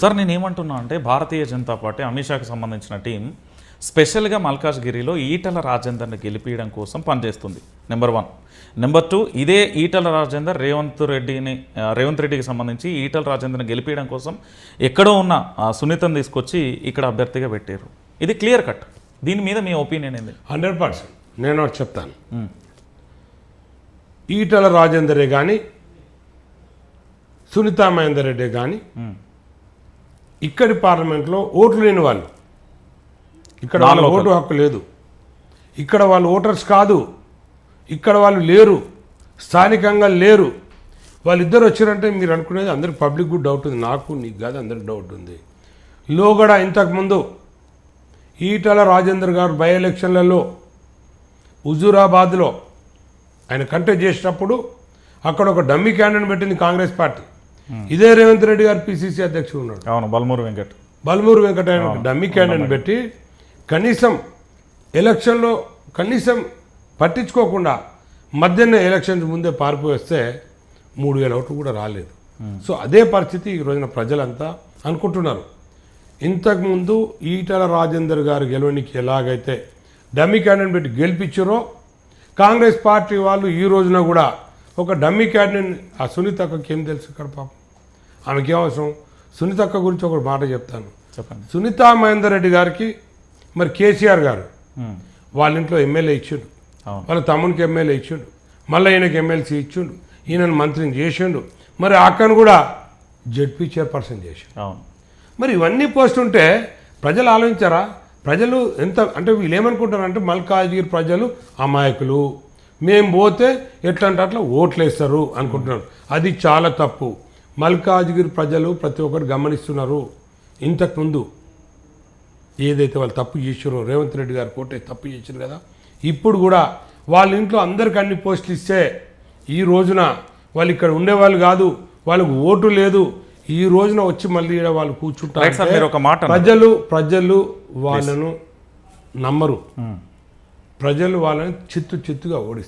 Sir నేను ఏమంటున్నా అంటే భారతీయ జనతా పార్టీ అమిత్ షాకి సంబంధించిన టీం స్పెషల్గా మల్కాజ్గిరిలో ఈటల రాజేందర్ని గెలిపించడం కోసం పనిచేస్తుంది నెంబర్ వన్. నెంబర్ టూ ఇదే ఈటల రాజేందర్ రేవంత్ రెడ్డిని రేవంత్ రెడ్డికి సంబంధించి ఈటల రాజేందర్ని గెలిపించడం కోసం ఎక్కడో ఉన్న సునీతను తీసుకొచ్చి ఇక్కడ అభ్యర్థిగా పెట్టారు. ఇది క్లియర్ కట్. దీని మీద మీ ఒపీనియన్ ఏంది? Hundred percent. నేను ఒకటి చెప్తాను. ఈటల రాజేందరే కానీ సునీతా మహేందర్ రెడ్డి కానీ. ఇక్కడి పార్లమెంట్లో ఓట్లు లేని వాళ్ళు. ఇక్కడ వాళ్ళ. ఓటు హక్కు లేదు. ఇక్కడ వాళ్ళు ఓటర్స్ కాదు. ఇక్కడ వాళ్ళు లేరు. స్థానికంగా లేరు. వాళ్ళిద్దరు వచ్చారంటే మీరు అనుకునేది అందరికి పబ్లిక్ కూడా డౌట్ ఉంది. నాకు నీకు కాదు అందరికి డౌట్ ఉంది. లోగడ ఇంతకుముందు ఈటల రాజేందర్ గారు బై ఎలక్షన్లలో హుజూరాబాద్లో ఆయన కంటెస్ట్ చేసినప్పుడు అక్కడ ఒక డమ్మీ క్యాండిడేట్ పెట్టింది కాంగ్రెస్ పార్టీ. ఇదే రేవంత్ రెడ్డి గారు పిసిసి అధ్యక్షుడు ఉన్నాడు. అవును బల్మూరు వెంకట్. బల్మూరు ఒక డమ్మీ క్యాండిడేట్ పెట్టి కనీసం ఎలక్షన్లో కనీసం పట్టించుకోకుండా మధ్యాహ్న ఎలక్షన్స్ ముందే పారిపోయి వస్తే మూడు వేల ఓట్లు కూడా రాలేదు. సో అదే పరిస్థితి ఈ రోజున ప్రజలంతా అనుకుంటున్నారు. ఇంతకుముందు ఈటల రాజేందర్ గారు గెలవనికి ఎలాగైతే డమ్మీ క్యాండిడేట్ పెట్టి గెలిపించారో కాంగ్రెస్ పార్టీ వాళ్ళు ఈ రోజున కూడా ఒక డమ్మీ క్యాండిడేట్ ఆ సునీతక్కకి ఏం తెలుసు ఇక్కడ పాపం? ఆమెకి అవసరం? సునీతక్క గురించి ఒక మాట చెప్తాను. చెప్పండి. సునీతా మహేందర్ రెడ్డి గారికి మరి కేసీఆర్ గారు. వాళ్ళ ఇంట్లో ఎమ్మెల్యే ఇచ్చిండు. వాళ్ళ తమ్మునికి ఎమ్మెల్యే ఇచ్చిండు. మళ్ళీ ఈయనకి ఎమ్మెల్సీ ఇచ్చిండు. ఈయనను మంత్రిని చేసిండు. మరి అక్కను కూడా జడ్పీ చైర్పర్సన్ చేసిండు. మరి ఇవన్నీ పోస్తుంటే ప్రజలు ఆలోచించారా? ప్రజలు ఎంత అంటే వీళ్ళు ఏమనుకుంటారంటే మల్కాజ్గిరి ప్రజలు అమాయకులు. మేము పోతే ఎట్లా అంటే అట్లా ఓట్లు వేస్తారు అనుకుంటున్నారు. అది చాలా తప్పు. మల్కాజ్గిరి ప్రజలు ప్రతి ఒక్కరు గమనిస్తున్నారు. ఇంతకుముందు ఏదైతే వాళ్ళు తప్పు చేసారో రేవంత్ రెడ్డి గారు కోటే తప్పు చేశారు కదా ఇప్పుడు కూడా వాళ్ళ ఇంట్లో అందరికి అన్ని పోస్టులు ఇస్తే ఈ రోజున వాళ్ళు ఇక్కడ ఉండేవాళ్ళు కాదు వాళ్ళకు ఓటు లేదు. ఈ రోజున వచ్చి మళ్ళీ వాళ్ళు కూర్చుంటారు. ప్రజలు ప్రజలు వాళ్ళను నమ్మరు. మ్మ్. ప్రజలు వాళ్ళని చిత్తు చిత్తుగా ఓడిస్తారు.